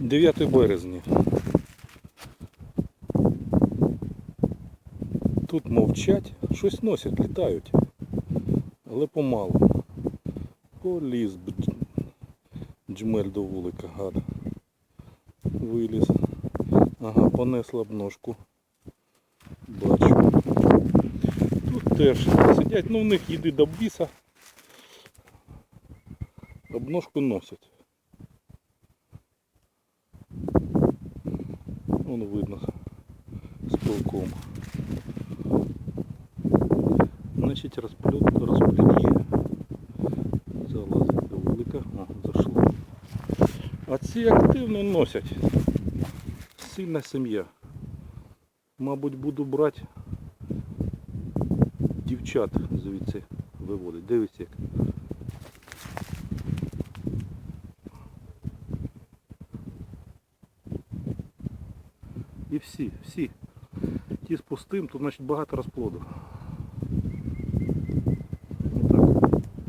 9 березня. Тут мовчать, щось носять, літають. Але помалу. Поліз джмель до вулика, гада. Виліз. Ага, понесла б ножку. Бачу. Тут теж сидять, ну в них їди до біса. Обножку носять. Вон видно з пилком. Значить розплід є. Залазить до велика. О, зайшло. А ці активно носять. Сильна сім'я. Мабуть, буду брати дівчат звідси виводить. Дивіться як. І всі, всі. Ті з пустим, тут значить багато розплоду.